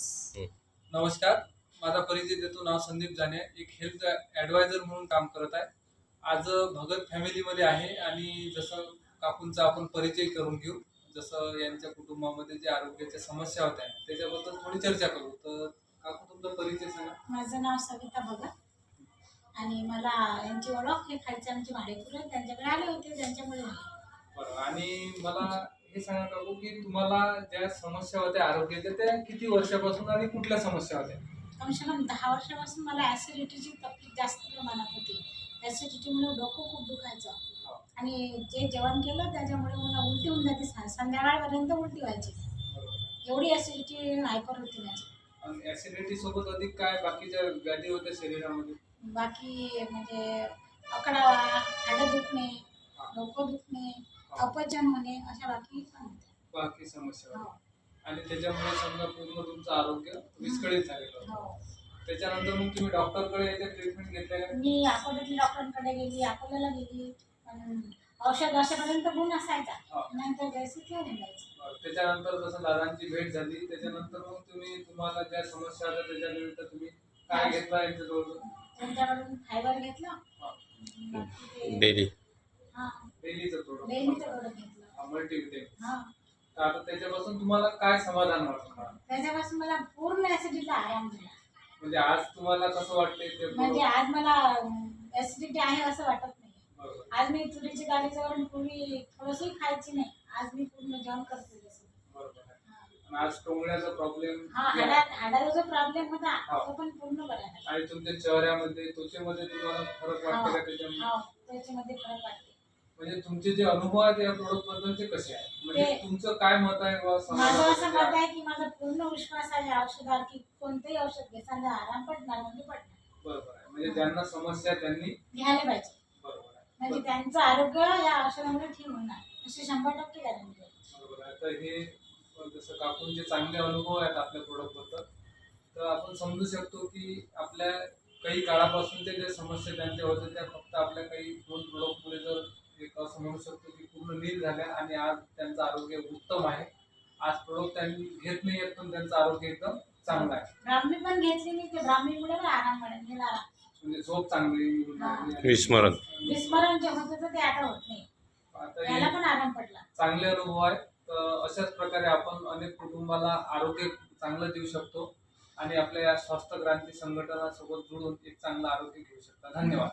दिवस नमस्कार. माझा परिचय देतो नाव संदीप जाने. एक हेल्थ ॲडवायझर म्हणून काम करत आहे. आज भगत फॅमिलीमध्ये आहे आणि जसं काकूंचा आपण परिचय करून घेऊ जसं यांच्या कुटुंबामध्ये जे आरोग्याच्या समस्या होत्या त्याच्याबद्दल थोडी चर्चा करू. तर काकू तुमचा परिचय सांगा. माझं नाव सविता भगत. आणि मला यांची ओळख हे खालचे आमचे भाडेकरू त्यांच्याकडे आले होते त्यांच्यामुळे. बरं. आणि मला हे सांगा काकू की तुम्हाला ज्या समस्या होत्या आरोग्याच्या त्या किती वर्षापासून आणि कुठल्या समस्या होत्या? कमसे कम दहा वर्षापासून मला ॲसिडिटीची तकलीफ जास्त प्रमाणात होती. ॲसिडिटीमुळे डोकं खूप दुखायचं. आणि जे जेवण केलं त्याच्यामुळे मला उलटी होऊन जाते. संध्याकाळपर्यंत उलटी व्हायची. एवडी ॲसिडिटी हायपर होती माझी. ऍसिडिटी सोबत अधिक काय बाकीच्या व्याधी होत्या शरीरामध्ये? बाकी म्हणजे अकडावा हाडं दुखणे डोकं दुखणे अपचन होणे अशा बाकी. बाकी समस्या होत्या. हो. आणि त्याच्यामुळे समजा पूर्ण तुमचं आरोग्य विस्कळीत झालेलं होतं. हो. त्याच्यानंतर मग तुम्ही डॉक्टरकडे याच्या ट्रीटमेंट घेतल्या का? मी अकोल्यातल्या डॉक्टरांकडे गेली अकोल्याला गेली. पण औषध अशापर्यंत गुण असायचा. हा. नंतर जैसे ते निघायचं त्याच्यानंतर जसं दादांची भेट झाली त्याच्यानंतर मग तुम्ही तुम्हाला ज्या समस्या होत्या त्याच्यानिमित्त तुम्ही काय घेतला यांच्याजवळ त्यांच्याकडून फायबर घेतलं. हा. बाकी ते- डेली प्रोडक्ट मल्टीविटेन तर आता त्याच्यापासून तुम्हाला काय समाधान वाटतं त्याच्यापासून मला पूर्ण ऍसिडिटीला आराम झाला म्हणजे आज तुम्हाला कसं वाटतंय ते म्हणजे आज मला ऍसिडिटी आहे असं वाटत नाही. आज मी तुरीची डाळीचं वरण पूर्वी थोडंसंही खायची नाही. आज मी पूर्ण जेवण करते जसं आज टोंगण्याचा प्रॉब्लेम हा हाडाला जो प्रॉब्लेम होता. तो पण पूर्ण बरा आणि तुमच्या चेहऱ्यामध्ये त्वचेमध्ये तुम्हाला फरक वाटते का त्याच्यामध्ये? त्याच्यामध्ये फरक वाटते म्हणजे तुमचे जे अनुभव आहेत या प्रोडक्ट बद्दलचे कसे आहेत? म्हणजे ते- तुमचं काय मत आहे बुवा? माझं असं मत आहे की माझा पूर्ण विश्वास आहे या औषधावर की कोणतंही औषध घेताना आराम पडणार म्हणजे पडणार. बरोबर आहे. म्हणजे ज्यांना समस्या आहे त्यांनी घ्यायला पाहिजे. बरोबर आहे. म्हणजे त्यांचं आरोग्य या औषधामुळे ठीक होणार. असे शंभर टक्के गॅरंटी आहे. बरोबर आहे. तर हे जसं काकूंचे चांगले अनुभव आहेत आपल्या प्रोडक्टबद्दल तर आपण समजू शकतो की आपल्या काही काळापासूनच्या ज्या समस्या त्यांच्या होत्या त्या फक्त आपल्या काही दोन प्रोडक्टमुळे जर एक असं म्हणू शकतो की पूर्ण नील झाल्या आणि आज त्यांचं आरोग्य उत्तम आहे. आज प्रोडक्ट त्यांनी घेत नाही आहेत पण त्यांचं आरोग्य एकदम चांगलं आहे. ब्राह्मी पण घेतली मी ते ब्राह्मीमुळे पण आराम मिळेल घेणार म्हणजे झोप चांगली विस्मरण. विस्मरण जे होतं तर ते आता होत नाही. आता त्याला पण आराम पडला. चांगले अनुभव आहेत. तर अशाच प्रकारे आपण अनेक कुटुंबाला आरोग्य चांगलं देऊ शकतो आणि आपल्या या स्वास्थ्य क्रांती संघटनासोबत जुळून एक चांगलं आरोग्य घेऊ शकता. धन्यवाद.